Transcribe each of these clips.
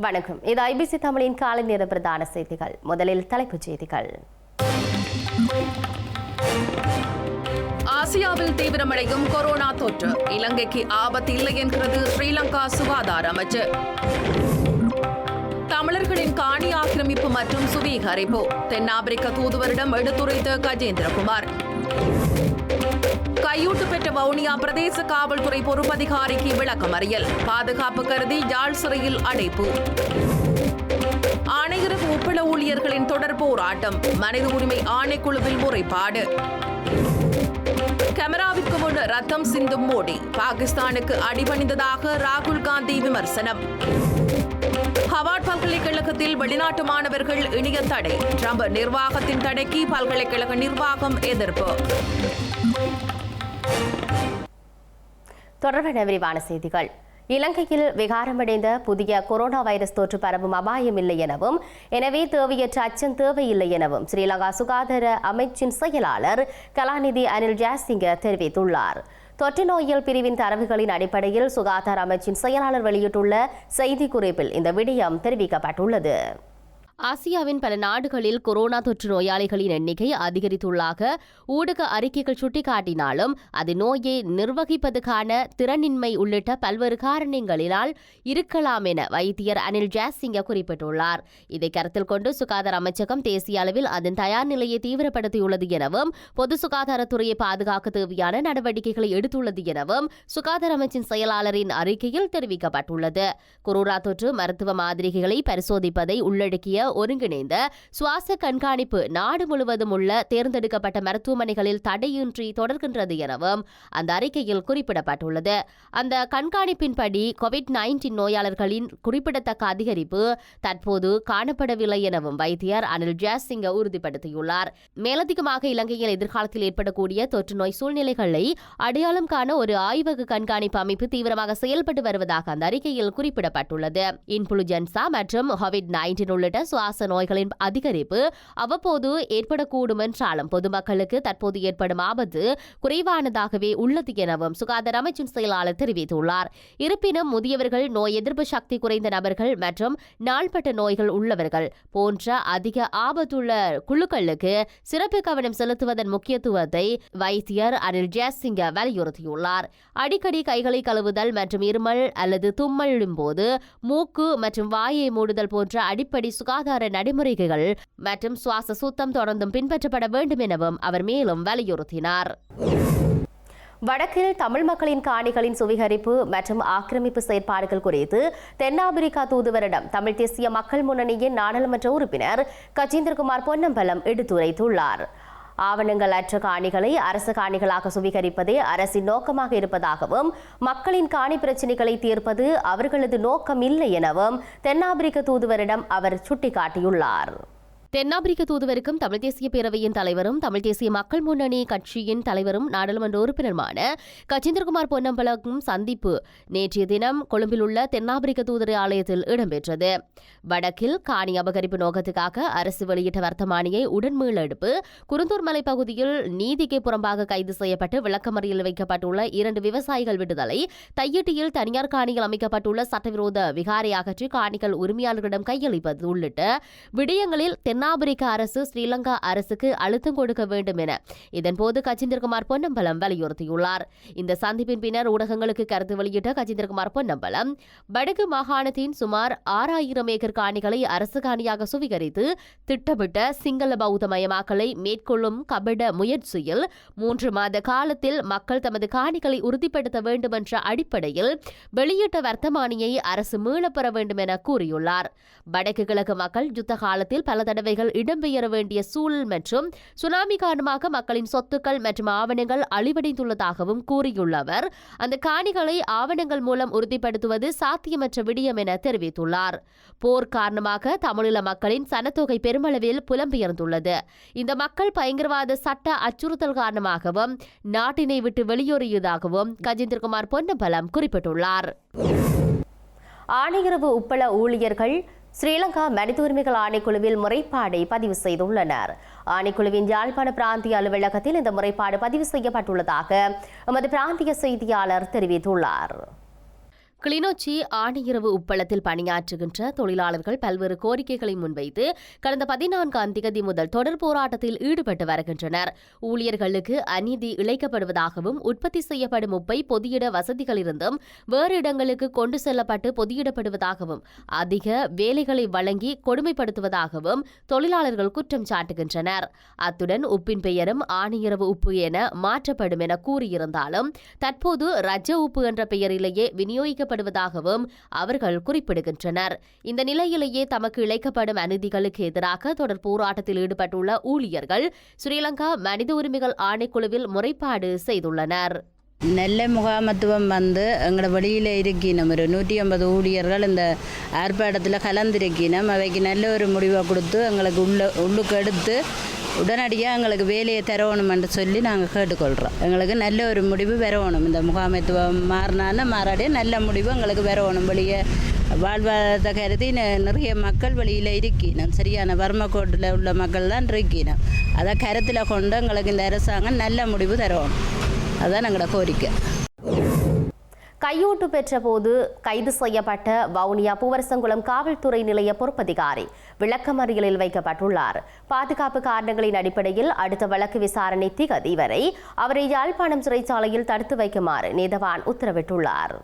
வணக்கம். இது ஐபிசி தமிழின் காலை நேர பிரதான செய்திகள். முதலில் தலைப்புச் செய்திகள். ஆசியாவில் தீவிரமடையும் கொரோனா தொற்று. இலங்கைக்கு ஆபத்து இல்லை என்கிறது ஸ்ரீலங்கா சுகாதார அமைச்சு. தமிழர்களின் காணி ஆக்கிரமிப்பு மற்றும் சுவீகரிப்பு. தென்னாப்பிரிக்க தூதுவரிடம் எடுத்துரைத்த கஜேந்திரகுமார். கையூட்டு பெற்ற வவுனியா பிரதேச காவல்துறை பொறுப்பதிகாரிக்கு விளக்கமறியல். பாதுகாப்பு கருதி யாழ் சிறையில் அடைப்பு. ஆணையரக உப்பள ஊழியர்களின் தொடர் போராட்டம். மனித உரிமை ஆணைக்குழுவில் முறைப்பாடு. கேமராவிற்கு முன் ரத்தம் சிந்தும் மோடி. பாகிஸ்தானுக்கு அடிபணிந்ததாக ராகுல் காந்தி விமர்சனம். ஹவார்ட் பல்கலைக்கழகத்தில் வெளிநாட்டு மாணவர்கள் இணைய தடை. ட்ரம்ப் நிர்வாகத்தின் தடைக்கு பல்கலைக்கழக நிர்வாகம் எதிர்ப்பு. தொடர்பான விரிவான செய்திகள். இலங்கையில் விகாரமடைந்த புதிய கொரோனா வைரஸ் தொற்று பரவும் அபாயம் இல்லை எனவும் எனவே தேவையற்ற அச்சம் தேவையில்லை எனவும் ஸ்ரீலங்கா சுகாதார அமைச்சின் செயலாளர் கலாநிதி அனில் ஜாசிங்க தெரிவித்துள்ளார். தொற்று நோயியல் பிரிவின் தரவுகளின் அடிப்படையில் சுகாதார அமைச்சின் செயலாளர் வெளியிட்டுள்ள செய்திக்குறிப்பில் இந்த விடயம் தெரிவிக்கப்பட்டுள்ளது. ஆசியாவின் பல நாடுகளில் கொரோனா தொற்று நோயாளிகளின் எண்ணிக்கை அதிகரித்துள்ளாக. ஊடக அறிக்கைகள் சுட்டிக்காட்டினாலும் அது நோயை நிர்வகிப்பதற்கான திறனின்மை உள்ளிட்ட பல்வேறு காரணங்களினால் இருக்கலாம் என வைத்தியர் அனில் ஜாசிங்க குறிப்பிட்டுள்ளார். இதை கருத்தில் கொண்டு சுகாதார அமைச்சகம் தேசிய அளவில் அதன் தயார் நிலையை தீவிரப்படுத்தியுள்ளது எனவும் பொது சுகாதாரத்துறையை பாதுகாக்க தேவையான நடவடிக்கைகளை எடுத்துள்ளது எனவும் சுகாதார அமைச்சின் செயலாளரின் அறிக்கையில் தெரிவிக்கப்பட்டுள்ளது. கொரோனா தொற்று மருத்துவ மாதிரிகளை பரிசோதிப்பதை உள்ளடக்கிய ஒருங்கிணைந்த சுவாச கண்காணிப்பு நாடு முழுவதும் உள்ள தேர்ந்தெடுக்கப்பட்ட மருத்துவமனைகளில் தடையின்றி தொடர்கின்றது எனவும் அந்த அறிக்கையில் குறிப்பிடப்பட்டுள்ளது. அந்த கண்காணிப்பின்படி கோவிட் நைன்டீன் நோயாளர்களின் குறிப்பிடத்தக்க அதிகரிப்பு தற்போது காணப்படவில்லை எனவும் வைத்தியர் அனில் ஜாசிங்க உறுதிப்படுத்தியுள்ளார். மேலதிகமாக இலங்கையில் எதிர்காலத்தில் ஏற்படக்கூடிய தொற்று நோய் சூழ்நிலைகளை அடையாளம் காண ஒரு ஆய்வக கண்காணிப்பு அமைப்பு தீவிரமாக செயல்பட்டு வருவதாக அந்த அறிக்கையில் குறிப்பிடப்பட்டுள்ளது. இன்புலுஜென்சா மற்றும் கோவிட் நைன்டீன் உள்ளிட்ட சுவாச நோய்களின் அதிகரிப்பு அவ்வப்போது ஏற்படக்கூடும் என்றாலும் பொதுமக்களுக்கு தற்போது ஏற்படும் ஆபத்து குறைவானதாகவே உள்ளது எனவும் சுகாதார அமைச்சின் செயலாளர் தெரிவித்துள்ளார். இருப்பினும் முதியவர்கள் நோய் எதிர்ப்பு சக்தி குறைந்த நபர்கள் மற்றும் நாள்பட்ட நோய்கள் உள்ளவர்கள் போன்ற அதிக ஆபத்துள்ள குழுக்களுக்கு சிறப்பு கவனம் செலுத்துவதன் முக்கியத்துவத்தை வைத்தியர் அனில் ஜெயசிங்க வலியுறுத்தியுள்ளார். அடிக்கடி கைகளை கழுவுதல் மற்றும் இருமல் அல்லது தும்மலும் போது மூக்கு மற்றும் வாயை மூடுதல் போன்ற அடிப்படை சுகாதார நடைமுறைகள் மற்றும் சுவாச சுத்தம் தொடர்ந்தும் பின்பற்றப்பட வேண்டும் எனவும் அவர் மேலும் வலியுறுத்தினார். வடக்கில் தமிழ் மக்களின் காணிகளின் சுவீகரிப்பு மற்றும் ஆக்கிரமிப்பு செயற்பாடுகள் குறித்து தென்னாப்பிரிக்கா தூதுவரிடம் தமிழ் தேசிய மக்கள் முன்னணியின் நாடாளுமன்ற உறுப்பினர் கஜேந்திரகுமார் பொன்னம்பலம் எடுத்துரைத்துள்ளார். ஆவணங்கள் அற்ற காணிகளை அரசு காணிகளாக சுவீகரிப்பதே அரசின் நோக்கமாக இருப்பதாகவும் மக்களின் காணி பிரச்சினைகளை தீர்ப்பது அவர்களது நோக்கம் இல்லை எனவும் தென்னாப்பிரிக்க தூதுவரிடம் அவர் சுட்டிக்காட்டியுள்ளார். தென்னாப்பிரிக்க தூதுவருக்கும் தமிழ் தேசிய பேரவையின் தலைவரும் தமிழ் தேசிய மக்கள் முன்னணி கட்சியின் தலைவரும் நாடாளுமன்ற உறுப்பினருமான கஜேந்திரகுமார் பொன்னம்பலக்கும் சந்திப்பு நேற்றைய தினம் கொழும்பில் உள்ள தென்னாப்பிரிக்க தூதர் ஆலயத்தில் இடம்பெற்றது. வடக்கில் காணி அபகரிப்பு நோக்கத்துக்காக அரசு வெளியிட்ட வர்த்தமானியை உடன் மீளெடுப்பு குருந்தூர் மலை பகுதியில் நீதிக்கு புறம்பாக கைது செய்யப்பட்டு விளக்கமறியல் வைக்கப்பட்டுள்ள இரண்டு விவசாயிகள் விடுதலை தையிட்டியில் தனியார் காணிகள் அமைக்கப்பட்டுள்ள சட்டவிரோத விகாரை அகற்றி காணிகள் உரிமையாளர்களிடம் கையளிப்பது உள்ளிட்ட விடயங்களில் தென் தென்னாப்பிரிக்க அரசு ஸ்ரீலங்கா அரசுக்கு அழுத்தம் கொடுக்க வேண்டும் என. இதன்போது கஜேந்திரகுமார் பொன்னம்பலம் வலியுறுத்தியுள்ளார். இந்த சந்திப்பின் பின்னர் ஊடகங்களுக்கு கருத்து வெளியிட்ட கஜேந்திரகுமார் பொன்னம்பலம் வடக்கு மாகாணத்தின் சுமார் ஆறாயிரம் ஏக்கர் காணிகளை அரசு காணியாக சுவீகரித்து திட்டமிட்ட சிங்கள பௌத்த மயமாக்கலை மேற்கொள்ளும் கபட முயற்சியில் மூன்று மாத காலத்தில் மக்கள் தமது காணிகளை உறுதிப்படுத்த வேண்டும் என்ற அடிப்படையில் வெளியிட்ட வர்த்தமானியை அரசு மீளப்பெற வேண்டும் என கூறியுள்ளார். வடக்கு கிழக்கு மக்கள் யுத்த காலத்தில் பல தடவை தடவைகள் இடம்பெயர வேண்டிய சூழல் மற்றும் சுனாமி காரணமாக மக்களின் சொத்துக்கள் மற்றும் ஆவணங்கள் அழிவடைந்துள்ளதாகவும் கூறியுள்ள அவர் அந்த காணிகளை ஆவணங்கள் மூலம் உறுதிப்படுத்துவது சாத்தியமற்ற விடியம் என தெரிவித்துள்ளார். போர் காரணமாக தமிழீழ மக்களின் சனத்தொகை பெருமளவில் புலம்பெயர்ந்துள்ளது. இந்த மக்கள் பயங்கரவாத சட்ட அச்சுறுத்தல் காரணமாகவும் நாட்டினை விட்டு வெளியேறியதாகவும் கஜேந்திரகுமார் பொன்னம்பலம் குறிப்பிட்டுள்ளார். ஆணையரவு உப்பள ஊழியர்கள் ஸ்ரீலங்கா மனித உரிமைகள் ஆணைக்குழுவில் முறைப்பாடை பதிவு செய்துள்ளனர். ஆணைக்குழுவின் யாழ்ப்பாண பிராந்திய அலுவலகத்தில் இந்த முறைப்பாடு பதிவு செய்யப்பட்டுள்ளதாக எமது பிராந்திய செய்தியாளர் தெரிவித்துள்ளார். கிளிநொச்சி ஆணையரவு உப்பளத்தில் பணியாற்றுகின்ற தொழிலாளர்கள் பல்வேறு கோரிக்கைகளை முன்வைத்து கடந்த பதினான்காம் திகதி முதல் தொடர் போராட்டத்தில் ஈடுபட்டு வருகின்றனர். ஊழியர்களுக்கு அநீதி இழைக்கப்படுவதாகவும் உற்பத்தி செய்யப்படும் உப்பை பொதியிட வசதிகளிலிருந்தும் வேறு இடங்களுக்கு கொண்டு செல்லப்பட்டு பொதியிடப்படுவதாகவும் அதிக வேலைகளை வழங்கி கொடுமைப்படுத்துவதாகவும் தொழிலாளர்கள் குற்றம் சாட்டுகின்றனர். அத்துடன் உப்பின் பெயரும் ஆணையரவு உப்பு என மாற்றப்படும் என கூறியிருந்தாலும் தற்போது ரஜ உப்பு என்ற பெயரிலேயே விநியோகிக்க விநியோகிக்கப்படுவதாகவும் அவர்கள் குறிப்பிடுகின்றனர். இந்த நிலையிலேயே தமக்கு இழைக்கப்படும் அநீதிகளுக்கு எதிராக தொடர் போராட்டத்தில் ஈடுபட்டுள்ள ஊழியர்கள் ஸ்ரீலங்கா மனித உரிமைகள் ஆணைக்குழுவில் முறைப்பாடு செய்துள்ளனர். நெல்லை முகாமத்துவம் வந்து எங்களோட வெளியில் இருக்கினோம். ஒரு நூற்றி ஐம்பது ஊழியர்கள் இந்த ஆர்ப்பாட்டத்தில் கலந்திருக்கினோம். அவைக்கு நல்ல ஒரு முடிவை கொடுத்து எங்களுக்கு உள்ள உள்ளுக்கு எடுத்து உடனடியாக எங்களுக்கு வேலையை தரணுமென்று சொல்லி நாங்கள் கேட்டுக்கொள்கிறோம் எங்களுக்கு நல்ல ஒரு முடிவு வரணும் இந்த முகாமைத்துவம் மாறினான்னு மாறாடியே நல்ல முடிவு எங்களுக்கு வரணும் வெளியே வாழ்வாதாரத்தை கருதி நிறைய மக்கள் வெளியில் இருக்கினோம் சரியான வறுமை கோட்டில் உள்ள மக்கள் தான் இருக்கினோம் அதை கருத்தில் கொண்டு எங்களுக்கு இந்த அரசாங்கம் நல்ல முடிவு தரணும் அதுதான் எங்களோட கோரிக்கை. கையூட்டு பெற்றபோது கைது செய்யப்பட்ட வவுனியா பூவரசங்குளம் காவல்துறை நிலைய பொறுப்பதிகாரி விளக்கமறியலில் வைக்கப்பட்டுள்ளார். பாதுகாப்பு காரணங்களின் அடிப்படையில் அடுத்த வழக்கு விசாரணை திகதி வரை அவரை யாழ்ப்பாணம் சிறைச்சாலையில் தடுத்து வைக்குமாறு நீதவான் உத்தரவிட்டுள்ளார்.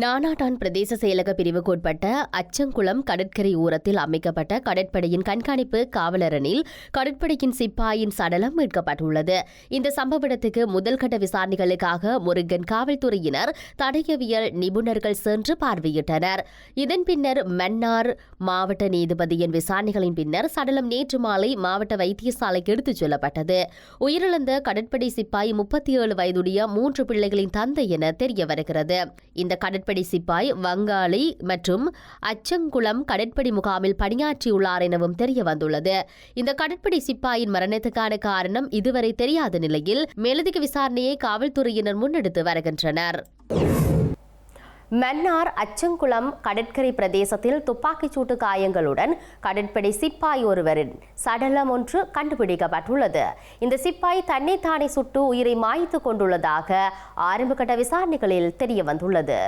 நானாட்டான் பிரதேச செயலக பிரிவுக்குட்பட்ட அச்சங்குளம் கடற்கரை ஓரத்தில் அமைக்கப்பட்ட கடற்படையின் கண்காணிப்பு காவலரனில் கடற்படையின் சிப்பாயின் சடலம் மீட்கப்பட்டுள்ளது. இந்த சம்பவ இடத்துக்கு முதல்கட்ட விசாரணைகளுக்காக முருகன் காவல்துறையினர் தடயவியல் நிபுணர்கள் சென்று பார்வையிட்டனர். இதன் பின்னர் மன்னார் மாவட்ட நீதிபதியின் விசாரணைகளின் பின்னர் சடலம் நேற்று மாலை மாவட்ட வைத்தியசாலைக்கு எடுத்துச் செல்லப்பட்டது. உயிரிழந்த கடற்படை சிப்பாய் முப்பத்தி ஏழு வயதுடைய மூன்று பிள்ளைகளின் தந்தை என தெரிய வருகிறது இந்த கடற்படை சிப்பாய் வங்காளி மற்றும் அச்சங்குளம் கடற்படை முகாமில் பணியாற்றியுள்ளார் எனவும் தெரிய வந்துள்ளது இந்த கடற்படை சிப்பாயின் மரணத்துக்கான காரணம் இதுவரை தெரியாத நிலையில் மேலதிக விசாரணையை காவல்துறையினர் முன்னெடுத்து வருகின்றனர். மன்னார் அச்சங்குளம் கடற்கரை பிரதேசத்தில் துப்பாக்கிச்சூட்டு காயங்களுடன் கடற்படை சிப்பாய் ஒருவரின் சடலம் ஒன்று கண்டுபிடிக்கப்பட்டுள்ளது. இந்த சிப்பாய் தன்னைத்தானே சுட்டு உயிரை மாய்த்து கொண்டுள்ளதாக ஆரம்பகட்ட விசாரணைகளில் தெரிய வந்துள்ளது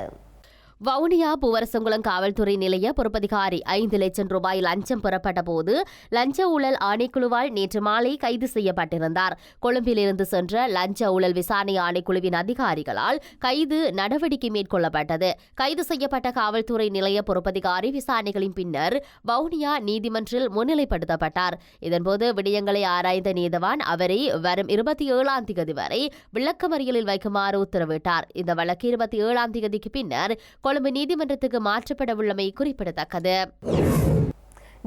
வவுனியா பூவரசங்குளம் காவல்துறை நிலைய பொறுப்பதிகாரி ஐந்து லட்சம் ரூபாய் லஞ்சம் பெறப்பட்ட போது லஞ்ச ஊழல் ஆணைக்குழுவால் நேற்று மாலை கைது செய்யப்பட்டிருந்தார். கொழும்பிலிருந்து சென்ற லஞ்ச ஊழல் விசாரணை ஆணைக்குழுவின் அதிகாரிகளால் கைது நடவடிக்கை மேற்கொள்ளப்பட்டது. கைது செய்யப்பட்ட காவல்துறை நிலைய பொறுப்பதிகாரி விசாரணைகளின் பின்னர் வவுனியா நீதிமன்றில் முன்னிலைப்படுத்தப்பட்டார். இதன்போது விடயங்களை ஆராய்ந்த நீதவான் அவரை வரும் இருபத்தி ஏழாம் தேதி வரை விளக்கமறியலில் வைக்குமாறு உத்தரவிட்டார். இந்த வழக்கு இருபத்தி ஏழாம் தேதிக்கு பின்னர் கொழும்பு நீதிமன்றத்துக்கு மாற்றப்பட உள்ளமை குறிப்பிடத்தக்கது.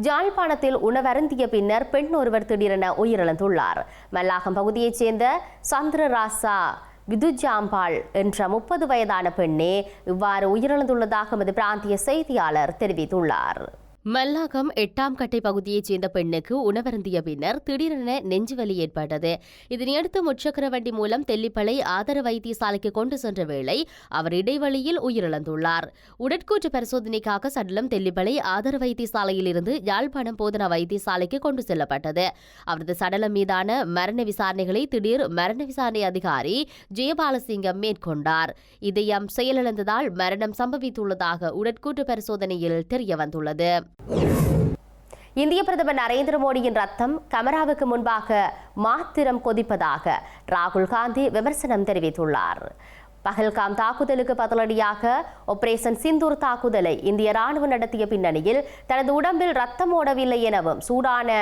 ஜாழ்ப்பாணத்தில் உணவருந்திய பின்னர் பெண் ஒருவர் திடீரென உயிரிழந்துள்ளார். மல்லாகம் பகுதியைச் சேர்ந்த சந்திரராசா விதுஜாம்பாள் என்ற முப்பது வயதான பெண்ணே இவ்வாறு உயிரிழந்துள்ளதாக எமது பிராந்திய செய்தியாளர் தெரிவித்துள்ளார். மல்லாகம் எட்டாம் கட்டை பகுதியைச் சேர்ந்த பெண்ணுக்கு உணவருந்திய பின்னர் திடீரென நெஞ்சுவலி ஏற்பட்டது. இதனையடுத்து முச்சக்கர வண்டி மூலம் தெல்லிப்பளை ஆதர வைத்தியசாலைக்கு கொண்டு சென்ற வேளை அவர் இடைவெளியில் உயிரிழந்துள்ளார். உடற்கூற்று பரிசோதனைக்காக சடலம் தெல்லிப்பளை ஆதர வைத்தியசாலையில் இருந்து யாழ்ப்பாணம் போதனா வைத்தியசாலைக்கு கொண்டு செல்லப்பட்டது. அவரது சடலம் மீதான மரண விசாரணைகளை திடீர் மரண விசாரணை அதிகாரி ஜெயபாலசிங்கம் மேற்கொண்டார். இதயம் செயலிழந்ததால் மரணம் சம்பவித்துள்ளதாக உடற்கூற்று பரிசோதனையில் தெரியவந்துள்ளது. இந்திய பிரதமர் நரேந்திர மோடியின் ரத்தம் கமராவுக்கு முன்பாக மாத்திரம் கொதிப்பதாக ராகுல் காந்தி விமர்சனம் தெரிவித்துள்ளார். பஹல்காம் தாக்குதலுக்கு பதிலடியாக ஆபரேஷன் சிந்தூர் தாக்குதலை இந்திய ராணுவம் நடத்திய பின்னணியில் தனது உடம்பில் ரத்தம் ஓடவில்லை எனவும் சூடான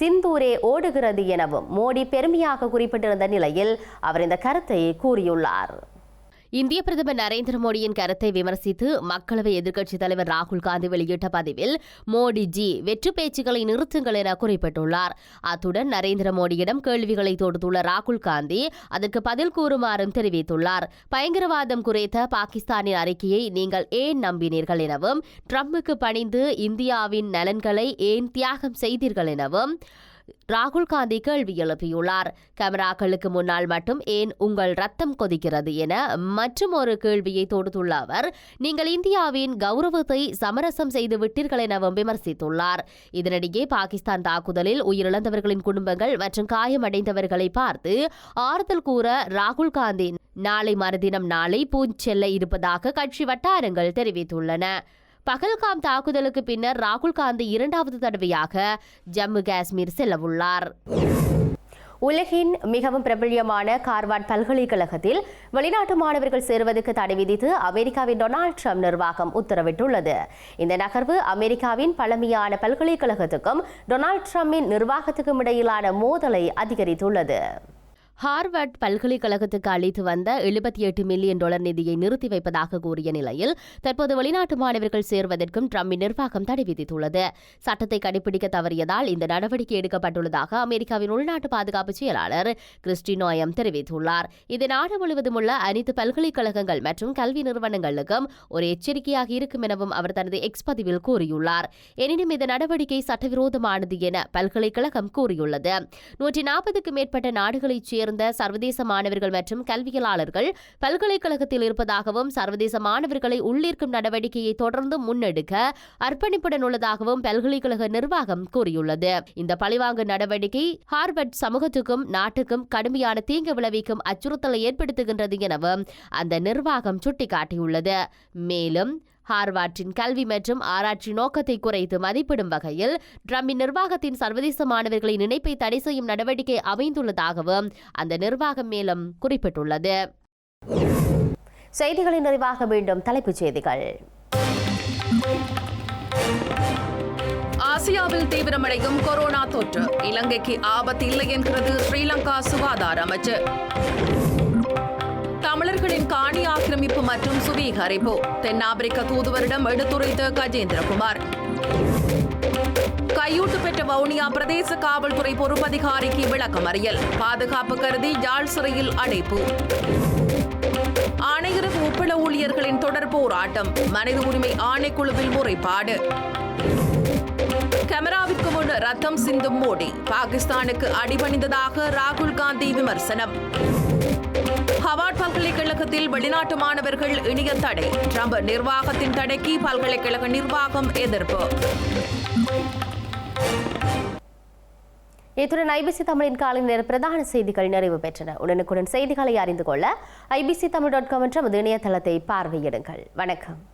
சிந்தூரே ஓடுகிறது எனவும் மோடி பெருமையாக குறிப்பிட்டிருந்த நிலையில் அவர் இந்த கருத்தை கூறியுள்ளார். இந்திய பிரதமர் நரேந்திர மோடியின் கருத்தை விமர்சித்து மக்களவை எதிர்க்கட்சித் தலைவர் ராகுல் காந்தி வெளியிட்ட பதிவில் மோடி ஜி வெற்று பேச்சுக்களை நிறுத்துங்கள் என குறிப்பிட்டுள்ளார். அத்துடன் நரேந்திர மோடியிடம் கேள்விகளை தொடுத்துள்ள ராகுல் காந்தி அதற்கு பதில் கூறுமாறும் தெரிவித்துள்ளார். பயங்கரவாதம் குறித்த பாகிஸ்தானின் அறிக்கையை நீங்கள் ஏன் நம்பினீர்கள் எனவும் ட்ரம்புக்கு பணிந்து இந்தியாவின் நலன்களை ஏன் தியாகம் செய்தீர்கள் எனவும் ராகுல் காந்தி கேள்வி எழுப்பியுள்ளார். கேமராக்களுக்கு முன்னால் மட்டும் ஏன் உங்கள் ரத்தம் கொதிக்கிறது என மற்றும் ஒரு கேள்வியை தொடுத்துள்ள அவர் நீங்கள் இந்தியாவின் கௌரவத்தை சமரசம் செய்து விட்டீர்கள் எனவும் விமர்சித்துள்ளார். இதனிடையே பாகிஸ்தான் தாக்குதலில் உயிரிழந்தவர்களின் குடும்பங்கள் மற்றும் காயமடைந்தவர்களை பார்த்து ஆறுதல் கூற ராகுல் காந்தி நாளை மறுதினம் நாளை பூஞ்ச் செல்ல இருப்பதாக கட்சி வட்டாரங்கள் தெரிவித்துள்ளன. பகல்காம் தாக்குதலுக்கு பின்னர் ராகுல் காந்தி இரண்டாவது தடவையாக ஜம்மு காஷ்மீர் செல்லவுள்ளார். உலகின் மிகவும் பிரபல்யமான கார்வாட் பல்கலைக்கழகத்தில் வெளிநாட்டு மாணவர்கள் சேருவதற்கு தடை விதித்து அமெரிக்காவின் டொனால்ட் ட்ரம்ப் நிர்வாகம் உத்தரவிட்டுள்ளது. இந்த நகர்வு அமெரிக்காவின் பழமையான பல்கலைக்கழகத்துக்கும் டொனால்ட் ட்ரம்பின் நிர்வாகத்துக்கும் இடையிலான மோதலை அதிகரித்துள்ளது. ஹார்வர்ட் பல்கலைக்கழகத்துக்கு அளித்து வந்த எழுபத்தி எட்டு மில்லியன் டாலர் நிதியை நிறுத்தி வைப்பதாக கூறிய நிலையில் தற்போது வெளிநாட்டு மாணவர்கள் சேர்வதற்கும் ட்ரம்பின் நிர்வாகம் தடை விதித்துள்ளது. சட்டத்தை கடைபிடிக்க தவறியதால் இந்த நடவடிக்கை எடுக்கப்பட்டுள்ளதாக அமெரிக்காவின் உள்நாட்டு பாதுகாப்பு செயலாளர் கிறிஸ்டி நோயம் தெரிவித்துள்ளார். இது நாடு முழுவதும் உள்ள அனைத்து பல்கலைக்கழகங்கள் மற்றும் கல்வி நிறுவனங்களுக்கும் ஒரு எச்சரிக்கையாக இருக்கும் எனவும் அவர் தனது எக்ஸ் பதிவில் கூறியுள்ளார். எனினும் இந்த நடவடிக்கை சட்டவிரோதமானது என பல்கலைக்கழகம் கூறியுள்ளது. நூற்றி நாற்பதுக்கும் மேற்பட்ட நாடுகளைச் சேர்ந்த சர்வதேச மாணவர்கள் மற்றும் கல்வியலாளர்கள் பல்கலைக்கழகத்தில் இருப்பதாகவும் சர்வதேச மாணவர்களை உள்ளீர்க்கும் நடவடிக்கையை தொடர்ந்து முன்னெடுக்க அர்ப்பணிப்புடன் உள்ளதாகவும் பல்கலைக்கழக நிர்வாகம் கூறியுள்ளது. இந்த பழிவாங்கு நடவடிக்கை ஹார்வர்ட் சமூகத்துக்கும் நாட்டுக்கும் கடுமையான தீங்கு விளைவிக்கும் அச்சுறுத்தலை ஏற்படுத்துகின்றது எனவும் அந்த நிர்வாகம் சுட்டிக்காட்டியுள்ளது. மேலும் ஹார்வார்டின் கல்வி மற்றும் ஆராய்ச்சி நோக்கத்தை குறைத்து மதிப்பிடும் வகையில் ட்ரம்பின் நிர்வாகத்தின் சர்வதேச மாணவர்களின் இணைப்பை தடை செய்யும் நடவடிக்கை அமைந்துள்ளதாகவும் அந்த நிர்வாகம் மேலும் குறிப்பிட்டுள்ளது. செய்திகளின் நிறைவாக மீண்டும் தலைப்புச் செய்திகள். ஆசியாவில் தீவிரமடையும் கொரோனா தொற்று. இலங்கைக்கு ஆபத்து இல்லை என்கிறது ஸ்ரீலங்கா சுகாதார அமைச்சு. தமிழர்களின் காணி ஆக்கிரமிப்பு மற்றும் சுவீகரிப்பு. தென்னாப்பிரிக்க தூதுவரிடம் எடுத்துரைத்த கஜேந்திரகுமார். கையூட்டு பெற்ற வவுனியா பிரதேச காவல்துறை பொறுப்பதிகாரிக்கு விளக்கமறியல். பாதுகாப்பு கருதி யாழ் சிறையில் அடைப்பு. ஆணையரக உப்பள ஊழியர்களின் தொடர் போராட்டம். மனித உரிமை ஆணைக்குழுவில் முறைப்பாடு. கமராவிற்கு முன் ரத்தம் சிந்தும் மோடி. பாகிஸ்தானுக்கு அடிபணிந்ததாக ராகுல் காந்தி விமர்சனம். ஹவார்ட் பல்கலைக்கழகத்தில் வெளிநாட்டு மாணவர்கள் இணைய தடை. ட்ரம்ப் நிர்வாகத்தின் தடைக்கு பல்கலைக்கழக நிர்வாகம் எதிர்ப்பு. இத்துடன் ஐபிசி தமிழின் காலை நேர பிரதான செய்திகள் நிறைவு பெற்றன. உடனுக்குடன் செய்திகளை அறிந்து கொள்ள ஐபிசி தமிழ் டாட் காம் என்ற இணையதளத்தை பார்வையிடுங்கள். வணக்கம்.